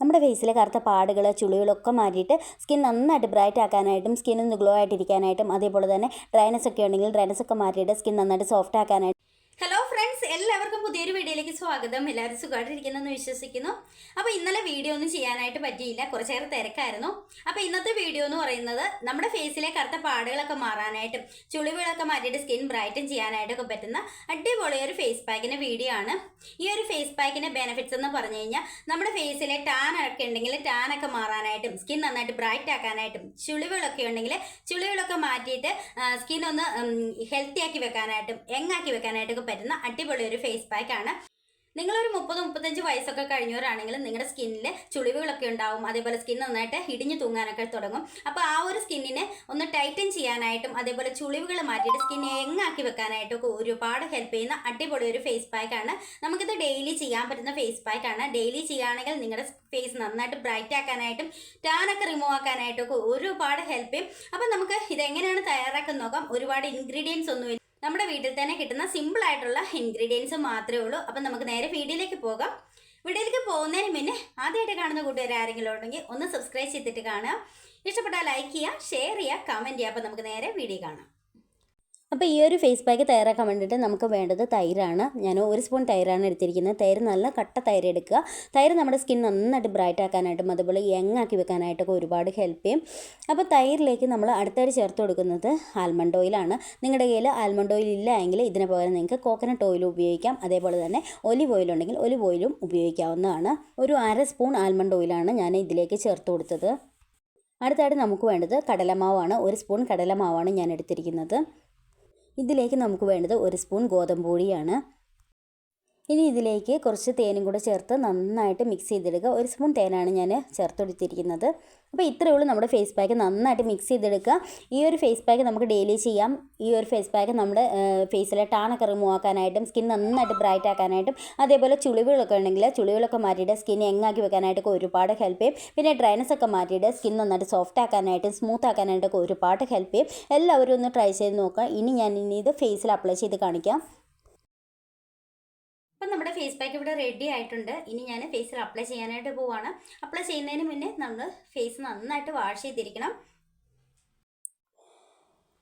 നമ്മുടെ ഫേസിലെ കറുത്ത പാടുകൾ ചുളികളൊക്കെ മാറ്റിയിട്ട് സ്കിൻ നന്നായിട്ട് ബ്രൈറ്റ് ആക്കാനായിട്ടും സ്കിൻ ഒന്ന് ഗ്ലോ ആയിട്ടിരിക്കാനായിട്ടും അതേപോലെ തന്നെ ഡ്രൈനസ് ഒക്കെ ഉണ്ടെങ്കിൽ ഡ്രൈനസ് ഒക്കെ മാറ്റിയിട്ട് സ്കിൻ നന്നായിട്ട് സോഫ്റ്റ് ആക്കാനായിട്ട്. ഹലോ ഫ്രണ്ട്സ് എല്ലാവർക്കും പുതിയൊരു വീഡിയോയിലേക്ക് സ്വാഗതം. എല്ലാവരും സുഖമായിട്ടിരിക്കുന്നെന്ന് വിശ്വസിക്കുന്നു. അപ്പോൾ ഇന്നലെ വീഡിയോ ഒന്നും ചെയ്യാനായിട്ട് പറ്റിയില്ല. കുറച്ചേറെ തിരക്കായിരുന്നു. അപ്പോൾ ഇന്നത്തെ വീഡിയോ എന്ന് പറയുന്നത് നമ്മുടെ ഫേസിലെ കറുത്ത പാടുകളൊക്കെ മാറാനായിട്ടും ചുളിവുകളൊക്കെ മാറ്റിയിട്ട് സ്കിൻ ബ്രൈറ്റൻ ചെയ്യാനായിട്ടൊക്കെ പറ്റുന്ന അടിപൊളി ഒരു ഫേസ് പാക്കിന്റെ വീഡിയോ ആണ്. ഈ ഒരു ഫേസ് പാക്കിന്റെ ബെനിഫിറ്റ്സ് എന്ന് പറഞ്ഞു കഴിഞ്ഞാൽ നമ്മുടെ ഫേസിലെ ടാൻ ഒക്കെ ഉണ്ടെങ്കിൽ ടാൻ ഒക്കെ മാറാനായിട്ടും സ്കിൻ നന്നായിട്ട് ബ്രൈറ്റ് ആക്കാനായിട്ടും ചുളിവുകളൊക്കെ ഉണ്ടെങ്കിൽ ചുളിവുകളൊക്കെ മാറ്റിയിട്ട് സ്കിൻ ഒന്ന് ഹെൽത്തി ആക്കി വെക്കാനായിട്ടും യങ്ങാക്കി വെക്കാനായിട്ടൊക്കെ പറ്റുന്ന അടിപൊളി ഒരു ഫേസ് പാക്ക് ആണ്. നിങ്ങളൊരു മുപ്പത് മുപ്പത്തഞ്ച് വയസ്സൊക്കെ കഴിഞ്ഞവരാണെങ്കിൽ നിങ്ങളുടെ സ്കിന്നിൽ ചുളിവുകളൊക്കെ ഉണ്ടാവും. അതേപോലെ സ്കിൻ നന്നായിട്ട് ഇടിഞ്ഞു തൂങ്ങാനൊക്കെ തുടങ്ങും. അപ്പോൾ ആ ഒരു സ്കിന്നിനെ ഒന്ന് ടൈറ്റൻ ചെയ്യാനായിട്ടും അതേപോലെ ചുളിവുകൾ മാറ്റിയിട്ട് സ്കിൻ എങ്ങാക്കി വെക്കാനായിട്ടൊക്കെ ഒരുപാട് ഹെൽപ്പ് ചെയ്യുന്ന അടിപൊളി ഒരു ഫേസ് പാക്ക് ആണ്. നമുക്കിത് ഡെയിലി ചെയ്യാൻ പറ്റുന്ന ഫേസ് പാക്ക് ആണ്. ഡെയിലി ചെയ്യുകയാണെങ്കിൽ നിങ്ങളുടെ ഫേസ് നന്നായിട്ട് ബ്രൈറ്റ് ആക്കാനായിട്ടും ടാനൊക്കെ റിമൂവ് ആക്കാനായിട്ടൊക്കെ ഒരുപാട് ഹെൽപ്പ് ചെയ്യും. അപ്പോൾ നമുക്ക് ഇതെങ്ങനെയാണ് തയ്യാറാക്കുന്ന നോക്കാം. ഒരുപാട് ഇൻഗ്രീഡിയൻസ് ഒന്നുമില്ല. നമ്മുടെ വീട്ടിൽ തന്നെ കിട്ടുന്ന സിമ്പിൾ ആയിട്ടുള്ള ഇൻഗ്രീഡിയൻസ് മാത്രമേ ഉള്ളൂ. അപ്പം നമുക്ക് നേരെ വീഡിയോയിലേക്ക് പോകാം. വീഡിയോയിലേക്ക് പോകുന്നതിന് മുന്നേ ആദ്യമായിട്ട് കാണുന്ന കൂട്ടുകാർ ആരെങ്കിലും ഉണ്ടെങ്കിൽ ഒന്ന് സബ്സ്ക്രൈബ് ചെയ്തിട്ട് കാണുക. ഇഷ്ടപ്പെട്ടാൽ ലൈക്ക് ചെയ്യുക ഷെയർ ചെയ്യുക കമന്റ് ചെയ്യുക. അപ്പം നമുക്ക് നേരെ വീഡിയോ കാണാം. അപ്പോൾ ഈ ഒരു ഫേസ് പാക്ക് തയ്യാറാക്കാൻ വേണ്ടിയിട്ട് നമുക്ക് വേണ്ടത് തൈരാണ്. ഞാൻ ഒരു സ്പൂൺ തൈരാണ് എടുത്തിരിക്കുന്നത്. തൈര് നല്ല കട്ട തൈര് എടുക്കുക. തൈര് നമ്മുടെ സ്കിൻ നന്നായിട്ട് ബ്രൈറ്റ് ആക്കാനായിട്ടും അതുപോലെ യങ് ആക്കി വെക്കാനായിട്ടൊക്കെ ഒരുപാട് ഹെൽപ്പ് ചെയ്യും. അപ്പോൾ തൈരിലേക്ക് നമ്മൾ അടുത്തായിട്ട് ചേർത്ത് കൊടുക്കുന്നത് ആൽമണ്ട് ഓയിലാണ് നിങ്ങളുടെ കയ്യിൽ ആൽമണ്ട് ഓയിൽ ഇല്ല എങ്കിൽ ഇതിന് പകരം നിങ്ങൾക്ക് കോക്കനട്ട് ഓയിൽ ഉപയോഗിക്കാം. അതേപോലെ തന്നെ ഒലിവ് ഓയിൽ ഉണ്ടെങ്കിൽ ഒലിവ് ഓയിലും ഉപയോഗിക്കാവുന്നതാണ്. ഒരു അര സ്പൂൺ ആൽമണ്ട് ഓയിലാണ് ഞാൻ ഇതിലേക്ക് ചേർത്ത് കൊടുത്തത്. അടുത്തായിട്ട് നമുക്ക് വേണ്ടത് കടലമാവാണ്. ഒരു സ്പൂൺ കടലമാവാണ് ഞാൻ എടുത്തിരിക്കുന്നത്. ഇതിലേക്ക് നമുക്ക് വേണ്ടത് ഒരു സ്പൂൺ ഗോതമ്പ് പൊടിയാണ്. ഇനി ഇതിലേക്ക് കുറച്ച് തേനും കൂടെ ചേർത്ത് നന്നായിട്ട് മിക്സ് ചെയ്തെടുക്കുക. ഒരു സ്പൂൺ തേനാണ് ഞാൻ ചേർത്ത് കൊടുത്തിരിക്കുന്നത് അപ്പോൾ ഇത്രയേ ഉള്ളൂ നമ്മുടെ ഫേസ് പാക്ക് നന്നായിട്ട് മിക്സ് ചെയ്തെടുക്കുക. ഈ ഒരു ഫേസ് പാക്ക് നമുക്ക് ഡെയിലി ചെയ്യാം. ഈ ഒരു ഫേസ് പാക്ക് നമ്മുടെ ഫേസിലെ ടാണൊക്കെ റിമൂവ് ആക്കാനായിട്ടും സ്കിൻ നന്നായിട്ട് ബ്രൈറ്റ് ആക്കാനായിട്ടും അതേപോലെ ചുളിവുകളൊക്കെ ഉണ്ടെങ്കിൽ ചുളിവുകളൊക്കെ മാറ്റിയിട്ട് സ്കിൻ എങ്ങാക്കി വെക്കാനായിട്ടൊക്കെ ഒരുപാട് ഹെൽപ്പ് ചെയ്യും. പിന്നെ ഡ്രൈനസ് ഒക്കെ മാറ്റിയിട്ട് സ്കിൻ നന്നായിട്ട് സോഫ്റ്റ് ആക്കാനായിട്ടും സ്മൂത്ത് ആക്കാനായിട്ടൊക്കെ ഒരുപാട് ഹെൽപ്പ് ചെയ്യും. എല്ലാവരും ഒന്ന് ട്രൈ ചെയ്ത് നോക്കുക. ഇനി ഞാൻ ഇനി ഇത് ഫേസിൽ അപ്ലൈ ചെയ്ത് കാണിക്കാം. നമ്മുടെ ഫേസ് പാക്ക് ഇവിടെ റെഡി ആയിട്ടുണ്ട്. ഇനി ഞാൻ ഫേസിൽ അപ്ലൈ ചെയ്യാനായിട്ട് പോവാണ്. അപ്ലൈ ചെയ്യുന്നതിന് മുന്നേ നമ്മൾ ഫേസ് നന്നായിട്ട് വാഷ് ചെയ്തിരിക്കണം.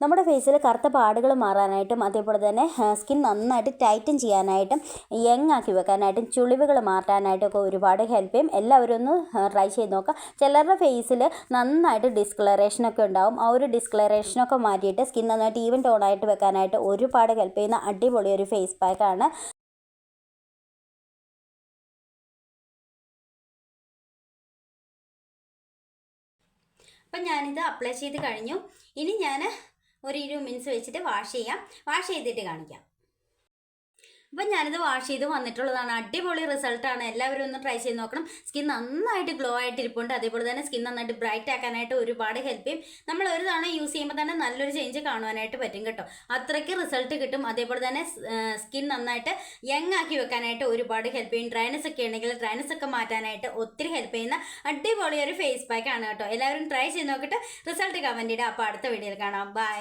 നമ്മുടെ ഫേസിൽ കറുത്ത പാടുകൾ മാറാനായിട്ടും അതേപോലെ തന്നെ സ്കിൻ നന്നായിട്ട് ടൈറ്റൻ ചെയ്യാനായിട്ടും യങ് ആക്കി വെക്കാനായിട്ടും ചുളിവുകൾ മാറ്റാനായിട്ടും ഒക്കെ ഒരുപാട് ഹെൽപ്പ് ചെയ്യും. എല്ലാവരും ഒന്ന് ട്രൈ ചെയ്ത് നോക്കുക. ചിലരുടെ ഫേസിൽ നന്നായിട്ട് ഡിസ്കളറേഷനൊക്കെ ഉണ്ടാവും. ആ ഒരു ഡിസ്കളറേഷനൊക്കെ മാറ്റിയിട്ട് സ്കിൻ നന്നായിട്ട് ഈവൻ ടോണായിട്ട് വെക്കാനായിട്ട് ഒരുപാട് ഹെൽപ്പ് ചെയ്യുന്ന അടിപൊളി ഒരു ഫേസ് പാക്കാണ് അപ്പം ഞാനിത് അപ്ലൈ ചെയ്ത് കഴിഞ്ഞു. ഇനി ഞാൻ ഒരു ഇരുപത് മിനിറ്റ്സ് വെച്ചിട്ട് വാഷ് ചെയ്യാം. വാഷ് ചെയ്തിട്ട് കാണിക്കാം. അപ്പം ഞാനിത് വാഷ് ചെയ്ത് വന്നിട്ടുള്ളതാണ്. അടിപൊളി റിസൾട്ടാണ് എല്ലാവരും ഒന്ന് ട്രൈ ചെയ്ത് നോക്കണം. സ്കിൻ നന്നായിട്ട് ഗ്ലോ ആയിട്ട് ഇരിപ്പുണ്ട് അതേപോലെ തന്നെ സ്കിൻ നന്നായിട്ട് ബ്രൈറ്റ് ആക്കാനായിട്ട് ഒരുപാട് ഹെൽപ്പ് ചെയ്യും. നമ്മൾ ഒരു തവണ യൂസ് ചെയ്യുമ്പോൾ തന്നെ നല്ലൊരു ചേഞ്ച് കാണുവാനായിട്ട് പറ്റും കേട്ടോ. അത്രയ്ക്ക് റിസൾട്ട് കിട്ടും. അതേപോലെ തന്നെ സ്കിൻ നന്നായിട്ട് യങ് ആക്കി വെക്കാനായിട്ട് ഒരുപാട് ഹെൽപ്പ് ചെയ്യും. ഡ്രൈനസ് ഒക്കെ ഉണ്ടെങ്കിൽ ഡ്രൈനസ് ഒക്കെ മാറ്റാനായിട്ട് ഒത്തിരി ഹെൽപ്പ് ചെയ്യുന്ന അടിപൊളി ഒരു ഫേസ് പാക്ക് ആണ് കേട്ടോ. എല്ലാവരും ട്രൈ ചെയ്ത് നോക്കിയിട്ട് റിസൾട്ട് കമന്റ് ഇടുക അപ്പോൾ അടുത്ത വീഡിയോയിൽ കാണാം. ബൈ